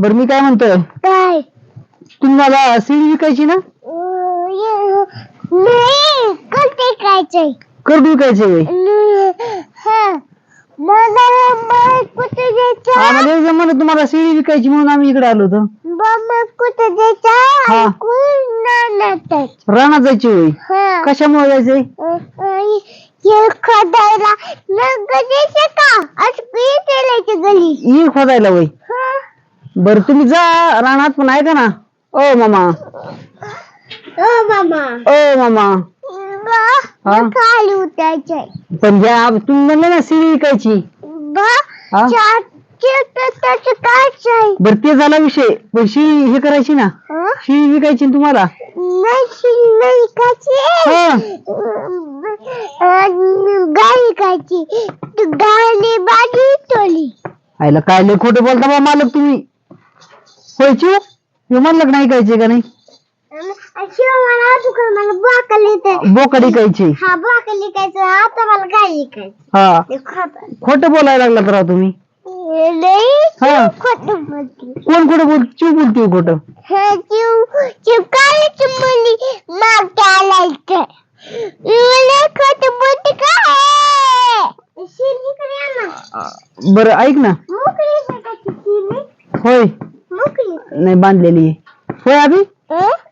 बरं मी काय म्हणतोय? काय? तुम्हाला सीडी विकायची ना? नाही विकायची होय हा. मला मग कुठे जायचं आम्हाला एक म्हणलं तुम्हाला सीडी विकायची म्हणून आम्ही इकडे आलो होतो. मग कुठे जायचं हा. ऐकून रानात जायची होय. हा. कशामुळे जायचंय हे खोदायला नंग द्यायचं का? असं गली. ई खोदायला होय. हा. बरं तुम्ही जा रानात पण ऐका ना? ओ मामा. ओ मामा. ओ मामा. हा? खाली पण घ्या तुम्ही म्हणले ना सीडी विकायची. बा हा? काय बरं ते झाला विषय. पण शिळी हे करायची ना? शिळी विकायची ना तुम्हाला? नाही हा? बाजी टोली आईला काय लय खोटं बोलता बा मालक तुम्ही? होय चिव हे म्हणलं का नाही? ऐकायचे का नाही शिव मला दुकान मला बाकल येते बोकड ऐकायची. हा बाकल आता मला गाय लिकायचं हा. ते खात खोटं बोलायला लागला तर तुम्ही. नाही हा. खोटं बोलते. कोण खोटं बोल चिव बोलते खोटं? हे चिव मला खोटं बोलते ना. बरं ऐक ना. मोकळी होय. नाही बांधलेली. आहे. होय अभि?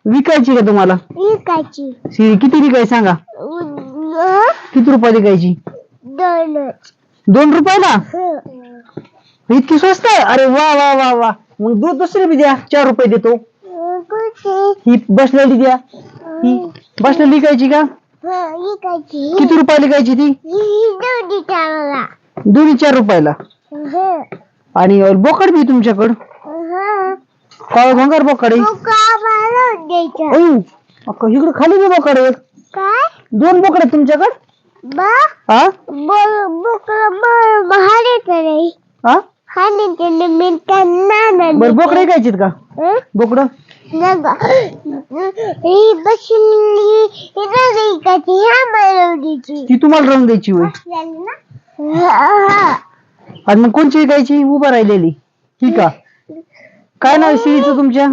विकायची का तुम्हाला? विकायची. किती विकाय सांगा? किती रुपये विकायची? दोनच. दोन रुपयाला? हं. इतकी स्वस्त आहे? अरे वा वा वा वा. मग दूध दुसरी बी द्या. चार रुपये देतो. ही बसलेली द्या. ही बसलेली विकायची का? हं, विकायची. किती रुपयाला विकायची ती? दोन्ही चार रुपयाला. हं. आणि बोकड बी तुमच्याकडं. काळ भंगार बोकड आहे. द्यायचं. इकडं खाली बी बोकड आहेत. काय? दोन बोकड आहेत तुमच्याकडं? बा हा बोकड हा त्याने मिळताना बरं बोकड ऐकायचीत का? बोकड? ही बसली ही नाही ह्या मालवडीची ती तुम्हाला राहून द्यायची होय. आणि मग कोणची विकायची उभं राहिलेली. ही का काय नाव आहे तुमच्या?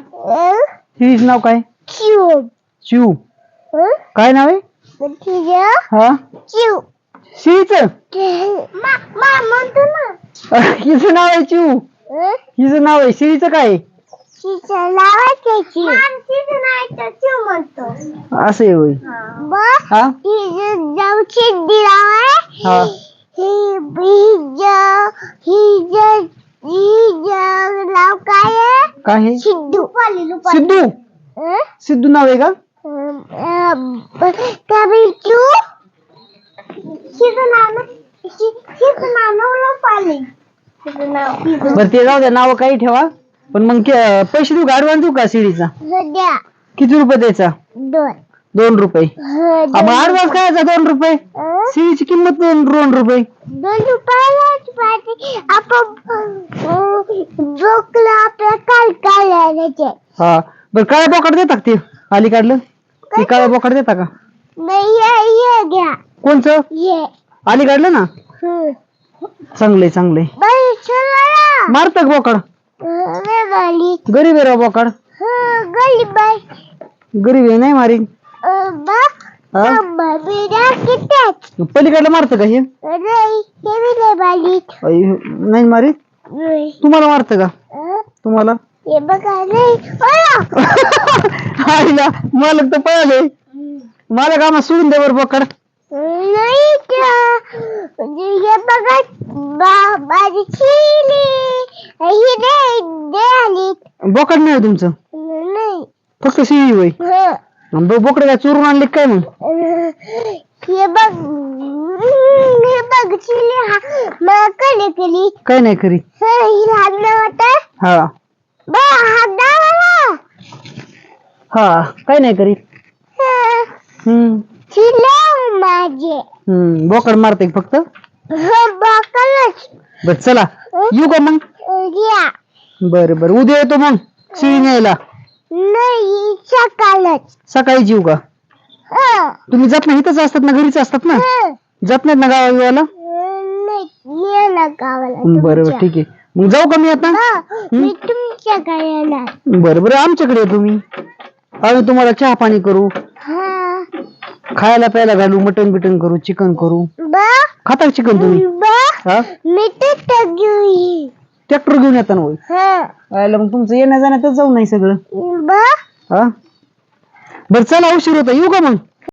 शिळीचं नाव काय? शिव काय नाव आहे? तुझ्या हा? हिचं नाव आहे चिव हिचं नाव आहे. शिळीचं काय आहे? असं आहे होय. हा. हा? ही. नाव काय आहे? काय सिद्धू. सिद्धू? सिद्धू नाव आहे का? अं, अं, कभी तू? हिचं नाव न- हि- हिचं नाव नवलं पाली हिचं नाव हिचं बरं ते जाऊ द्या नाव काही ठेवा. पण मग के- पैसे देऊ गाडवा देऊ का शिडीचा सध्या किती रुपये द्यायचा? दोन. दोन रुपये. हं, मग ऍडव्हान्स खायचा दोन रुपये? अं? शिडीची किंमत दोन दोन रुपये. दोन रुपयालाच पाहिजे. आपण जोकला आपल्या काल काढायचे हा. बरं काळ्या बोकड देता का ते? अलीकडलं ते काळ्या बोकड देता का? नाही हे हे घ्या. कोणचं? हे. अलीकडलं ना? हं. चांगलंय चांगलंय. बाई चला. मारत बोकड? रे गरीब आहे राव बोकड. हं, गली बाई. गरीब आहे नाही मारी अं, हा? पलीकडलं मारतं का हे? नाही हे बी नाही बालीत अय, नाही मारी? नाही तुम्हाला मारतं का? अं, तुम्हाला? हे बघा नाही आईला मालक तर पळाले. मला कामा सोडून दे बरं बोकड नाही त्या हे बघा बा माझी चिली. ही नाही दे आली. बोकड नाही हो तुमचं? नाही. फक्त शिळी होय. हं. आणि बो- बोकडे काय चोरून आणले काय मग? अं, हे बघ हे बघ चिली हा मला कडे केली काय नाही खरी हं, लहान होता हा. बा हात दाबाला हा काय नाही करी हम्म. चिल्लाव माझे. हम्म बोकड मारते फक्त. बाकलच बर चला. येऊ का मग? घ्या बर बर. उद्या येतो मग. शिळी न्यायला. नाही सकाळच. सकाळी येऊ का? तुम्ही जात नाही इथंच असतात ना घरीच असतात ना. जात नाहीत ना गावाला? नाही ये ना गावाला बरं बरं तुमच्या. ठीक आहे. मग जाऊ का मी आता? हं, मी येणार बरं बरं आमच्याकडे या तुम्ही. आम्ही तुम्हाला चहा पाणी करू. हा. खायला प्यायला घालू मटन बिटन करू चिकन करू. बा. खाता चिकन तुम्ही? बा. हा? मी तर ट्रॅक्टर घेऊन येता ना होय? हा. आयला मग तुमचं येण्या जाण्यातच जाऊ नाही सगळं. बा. हा? बरं चला उशीर होता येऊ का मग?